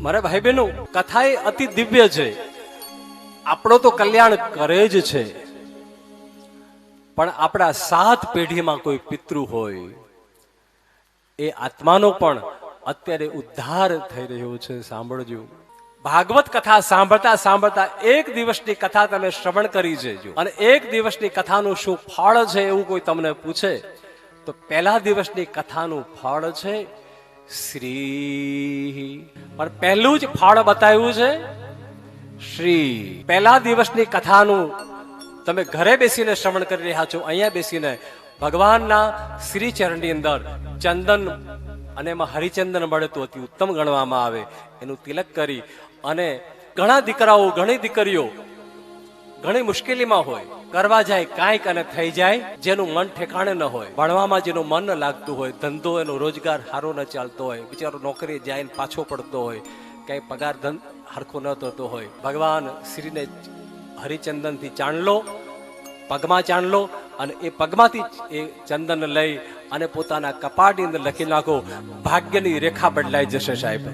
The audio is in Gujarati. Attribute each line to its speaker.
Speaker 1: મારા ભાઈ બહેનો કથા એ અતિ દિવ્ય છે. આપણો તો કલ્યાણ કરે જ છે. પણ આપણા સાત પેઢીમાં કોઈ પિતૃ હોય, એ આત્માનો પણ અત્યારે ઉદ્ધાર થઈ રહ્યો છે. સાંભળજો. ભાગવત કથા સાંભળતા સાંભળતા એક દિવસની કથા તમે શ્રવણ કરી જજો. અને એક દિવસની કથાનું શું ફળ છે એવું કોઈ તમને પૂછે, તો પહેલા દિવસની કથાનું ફળ છે શ્રી પણ પહેલું જ ફળ બતાવ્યું છે, શ્રી પહેલા દિવસની કથાનું તમે ઘરે બેસીને શ્રવણ કરી રહ્યા છો, અહીંયા બેસીને ભગવાનના શ્રી ચરણની અંદર ચંદન અને એમાં હરિચંદન મળે તો અતિ ઉત્તમ ગણવામાં આવે, એનું તિલક કરી અને ઘણા દીકરાઓ, ઘણી દીકરીઓ ઘણી મુશ્કેલીમાં હોય. કરવા જાય કાંઈક અને થઈ જાય, જેનું મન ઠેકાણે ન હોય. ભણવામાં જેનું મન ન લાગતું હોય, ધંધો એનો રોજગાર સારો ન ચાલતો હોય, બિચારો નોકરી જાય પાછો પડતો હોય, ક્યાંય પગાર ધન હરખો ન થતો હોય. ભગવાન શ્રીને હરિચંદનથી ચાંદલો પગમાં ચાંદલો અને એ પગમાંથી એ ચંદન લઈ અને પોતાના કપાટની અંદર લખી નાખો, ભાગ્યની રેખા બદલાઈ જશે સાહેબ.